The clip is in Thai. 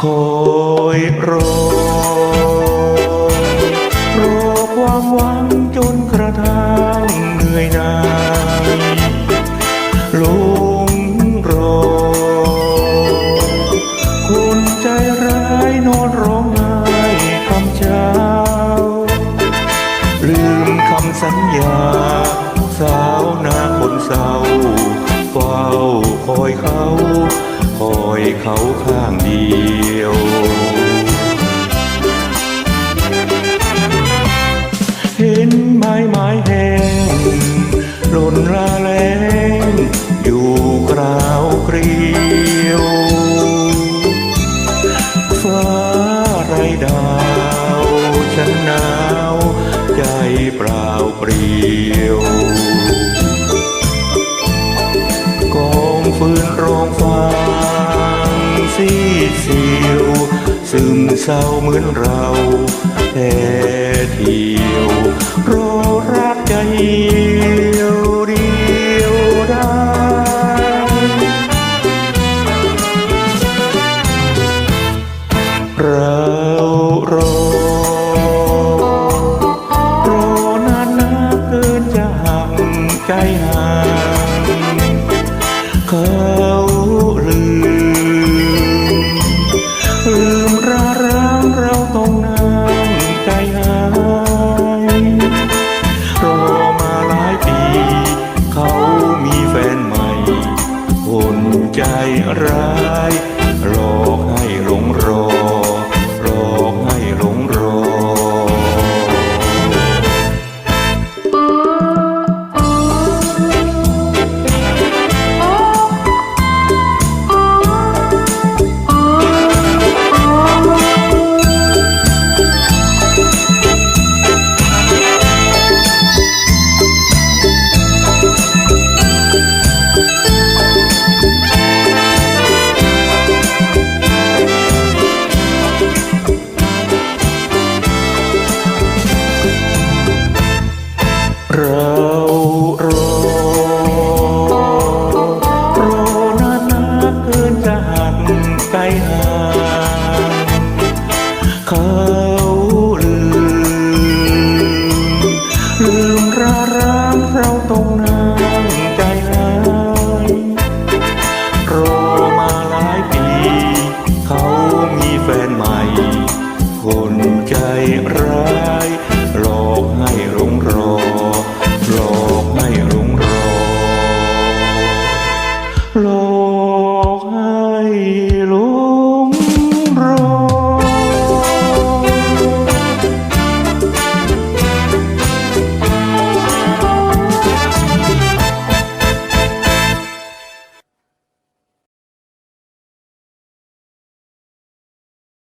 คอยรอ รอความหวังจนกระทั่งเหนื่อยหนายลงรอ คนใจร้ายนอนร้องไห้คำเช้า ลืมคำสัญญา สาวนาคนเศร้าเฝ้าคอยเขา คอยเขาข้างดี หล่นลาแรงอยู่กราวเกลียวฟ้าไรดาวฉันหนาวใจเปล่าเปลี่ยวกองฟืนรองฟังซีเสียวซึมเศร้าเหมือนเราแต่เที่ยวรอรัก ใจเดียวเดียวได้เรารอ รอนานนาเกินจะห่างใจห่างเขาลืมลืมราร้างเราต้องนั่งใจหาย ใจร้ายรอ เรารอรอนานนาเกินจหางเขาลืมลืมรารางเราตรงนั้นใจหายรอมาหลายปี เขามีแฟนใหม่ คนใจร้าย